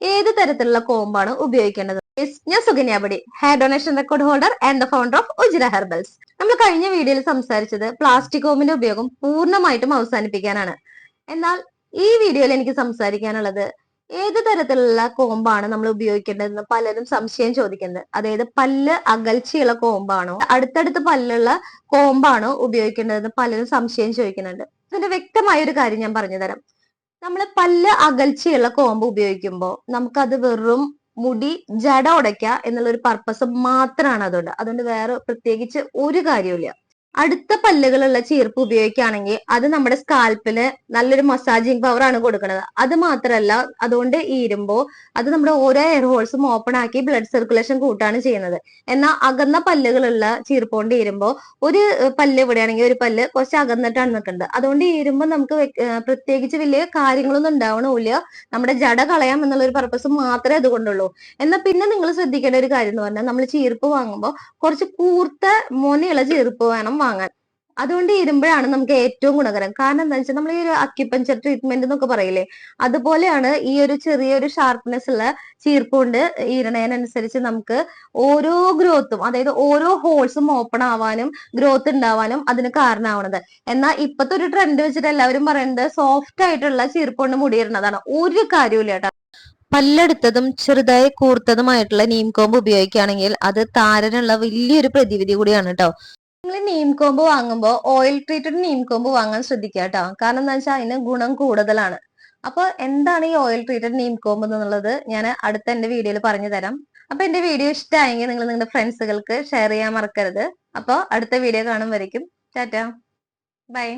ഏത് തരത്തിലുള്ള കോമ്പാണ് ഉപയോഗിക്കേണ്ടത്? ഞാൻ സുകന്യാപടി hair donation record holder and the founder of Ujira herbals നമ്മൾ കഴിഞ്ഞ വീഡിയോയിൽ സംസാരിച്ചത് പ്ലാസ്റ്റിക് കോമ്പിന്റെ ഉപയോഗം പൂർണമായിട്ടും അവസാനിപ്പിക്കാനാണ്. എന്നാൽ ഈ വീഡിയോയിൽ എനിക്ക് സംസാരിക്കാനുള്ളത് ഏത് തരത്തിലുള്ള കോമ്പാണ് നമ്മൾ ഉപയോഗിക്കേണ്ടതെന്ന് പലരും സംശയം ചോദിക്കുന്നത്. അതായത് പല്ല് അകൽച്ചയുള്ള കോമ്പാണോ അടുത്തടുത്ത് പല്ലുള്ള കോമ്പാണോ ഉപയോഗിക്കേണ്ടതെന്ന് പലരും സംശയം ചോദിക്കുന്നുണ്ട്. അതിന്റെ വ്യക്തമായ ഒരു കാര്യം ഞാൻ പറഞ്ഞു തരാം. നമ്മൾ പല്ല് അകൽച്ചയുള്ള കോമ്പ് ഉപയോഗിക്കുമ്പോൾ നമുക്കത് വെറും മുടി ജട ഉടയ്ക്കുക എന്നുള്ള ഒരു പർപ്പസ് മാത്രമാണ് അതുകൊണ്ട് അതുകൊണ്ട് വേറെ പ്രത്യേകിച്ച് ഒരു കാര്യമില്ല അടുത്ത പല്ലുകളുള്ള ചീർപ്പ് ഉപയോഗിക്കുകയാണെങ്കിൽ അത് നമ്മുടെ സ്കാൽപ്പിന് നല്ലൊരു മസാജിങ് പവർ ആണ് കൊടുക്കുന്നത്. അത് മാത്രമല്ല അതുകൊണ്ട് ഈരുമ്പോൾ അത് നമ്മുടെ ഓരോ എയർ ഹോൾസും ഓപ്പൺ ആക്കി ബ്ലഡ് സർക്കുലേഷൻ കൂട്ടാണ് ചെയ്യുന്നത്. എന്നാൽ അകന്ന പല്ലുകളുള്ള ചീർപ്പ് കൊണ്ട് ഈരുമ്പോൾ ഒരു പല്ല് ഇവിടെയാണെങ്കിൽ ഒരു പല്ല് കുറച്ച് അകന്നിട്ടാണ് നിൽക്കുന്നത്. അതുകൊണ്ട് ഈരുമ്പോൾ നമുക്ക് പ്രത്യേകിച്ച് വലിയ കാര്യങ്ങളൊന്നും ഉണ്ടാവണമില്ല. നമ്മുടെ ജട കളയാം എന്നുള്ള ഒരു പർപ്പസ് മാത്രമേ അതുകൊണ്ടുള്ളൂ. എന്നാൽ പിന്നെ നിങ്ങൾ ശ്രദ്ധിക്കേണ്ട ഒരു കാര്യം എന്ന് പറഞ്ഞാൽ നമ്മൾ ചീർപ്പ് വാങ്ങുമ്പോൾ കുറച്ച് കൂർത്ത മൊനയുള്ള ചീർപ്പ് വേണം വാങ്ങാൻ. അതുകൊണ്ട് ഇരുമ്പോഴാണ് നമുക്ക് ഏറ്റവും ഗുണകരം. കാരണം എന്താ വെച്ചാൽ നമ്മൾ ഈ ഒരു അക്യുപഞ്ചർ ട്രീറ്റ്മെന്റ് എന്നൊക്കെ പറയില്ലേ അതുപോലെയാണ് ഈ ഒരു ചെറിയൊരു ഷാർപ്നെസ് ഉള്ള ചീർപ്പ് കൊണ്ട് ഈരണതിനനുസരിച്ച് നമുക്ക് ഓരോ ഗ്രോത്തും അതായത് ഓരോ ഹോൾസും ഓപ്പൺ ആവാനും ഗ്രോത്ത് ഉണ്ടാവാനും അതിന് കാരണമാവണത്. എന്നാൽ ഇപ്പത്തെ ഒരു ട്രെൻഡ് വെച്ചിട്ട് എല്ലാവരും പറയുന്നത് സോഫ്റ്റ് ആയിട്ടുള്ള ചീർപ്പ് കൊണ്ട് മുടിയിടുന്നതാണ് ഒരു കാര്യമില്ല കേട്ടോ. പല്ലെടുത്തതും ചെറുതായി കൂർത്തതുമായിട്ടുള്ള നീം കോമ്പ് ഉപയോഗിക്കുകയാണെങ്കിൽ അത് താരനുള്ള വലിയൊരു പ്രതിവിധി കൂടിയാണ് കേട്ടോ. നിങ്ങൾ നീം കോമ്പ് വാങ്ങുമ്പോൾ ഓയിൽ ട്രീറ്റഡ് നീം കോമ്പ് വാങ്ങാൻ ശ്രദ്ധിക്കുക കേട്ടോ കാരണം എന്താ വെച്ചാൽ അതിന് ഗുണം കൂടുതലാണ്. അപ്പൊ എന്താണ് ഈ ഓയിൽ ട്രീറ്റഡ് നീം കോമ്പ് എന്നുള്ളത് ഞാൻ അടുത്ത എന്റെ വീഡിയോയിൽ പറഞ്ഞു തരാം. അപ്പൊ എന്റെ വീഡിയോ ഇഷ്ടമായെങ്കിൽ നിങ്ങൾ നിങ്ങളുടെ ഫ്രണ്ട്സുകൾക്ക് ഷെയർ ചെയ്യാൻ മറക്കരുത്. അപ്പോൾ അടുത്ത വീഡിയോ കാണും വരയ്ക്കും. ടാറ്റ. ബൈ.